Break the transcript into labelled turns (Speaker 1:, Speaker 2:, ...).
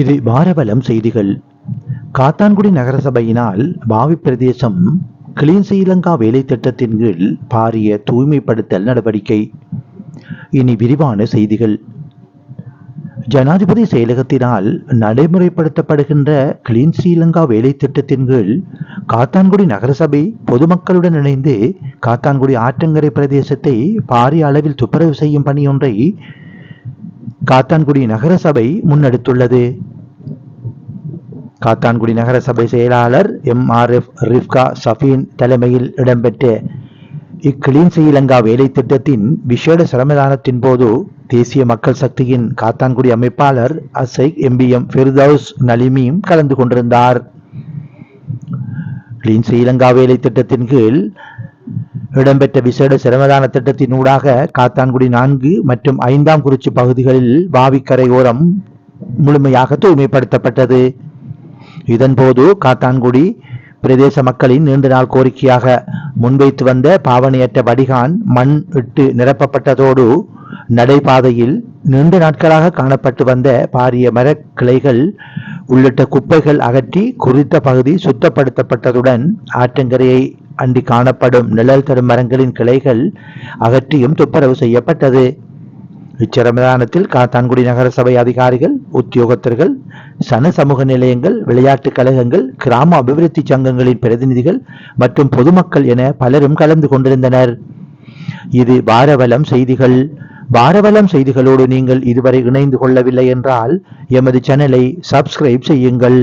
Speaker 1: இது வாரவலம் செய்திகள். காத்தான்குடி நகரசபையினால் பாவி பிரதேசம் கிளீன் ஸ்ரீலங்கா வேலை திட்டத்தின் கீழ் பாரிய தூய்மைப்படுத்தல் நடவடிக்கை. இனி விரிவான செய்திகள். ஜனாதிபதி செயலகத்தினால் நடைமுறைப்படுத்தப்படுகின்ற கிளீன் ஸ்ரீலங்கா வேலை திட்டத்தின் கீழ் காத்தான்குடி நகரசபை பொதுமக்களுடன் இணைந்து காத்தான்குடி ஆற்றங்கரை பிரதேசத்தை பாரிய அளவில் துப்புரவு செய்யும் பணியொன்றை காத்தான்குடி நகரசபை முன்னெடுத்துள்ளது. காத்தான்குடி நகரசபை செயலாளர் M R F Rifka Safeen தலைமையில் இடம்பெற்ற இக்கிளீன் ஸ்ரீலங்கா வேலை திட்டத்தின் விசேட சிரமதானத்தின் போது தேசிய மக்கள் சக்தியின் காத்தான்குடி அமைப்பாளர் அசைக் எம்பிஎம் ஃபிர்தௌஸ் நலிமியும் கலந்து கொண்டிருந்தார். கிளீன் ஸ்ரீலங்கா வேலை திட்டத்தின் கீழ் இடம்பெற்ற விசேட சிரமதான திட்டத்தின் ஊடாக காத்தான்குடி நான்கு மற்றும் ஐந்தாம் குறிச்சி பகுதிகளில் பாவிக்கரையோரம் முழுமையாக தூய்மைப்படுத்தப்பட்டது. இதன்போது காத்தான்குடி பிரதேச மக்களின் நீண்ட நாள் கோரிக்கையாக முன்வைத்து வந்த பாவனையற்ற வடிகான் மண் இட்டு நிரப்பப்பட்டதோடு நடைபாதையில் நீண்ட நாட்களாக காணப்பட்டு வந்த பாரிய மரக்கிளைகள் உள்ளிட்ட குப்பைகள் அகற்றி குறித்த பகுதி சுத்தப்படுத்தப்பட்டதுடன் ஆற்றங்கரையை அண்டி காணப்படும் நிழல் தரும் மரங்களின் கிளைகள் அகற்றியும் துப்புரவு செய்யப்பட்டது. இச்சிரமதானத்தில் காத்தான்குடி நகர சபை அதிகாரிகள் உத்தியோகத்தர்கள் சன சமூக நிலையங்கள் விளையாட்டுக் கழகங்கள் கிராம அபிவிருத்தி சங்கங்களின் பிரதிநிதிகள் மற்றும் பொதுமக்கள் என பலரும் கலந்து கொண்டிருந்தனர். இது பாரவலம் செய்திகள். பாரவலம் செய்திகளோடு நீங்கள் இதுவரை இணைந்து கொள்ளவில்லை என்றால் எமது சேனலை சப்ஸ்கிரைப் செய்யுங்கள்.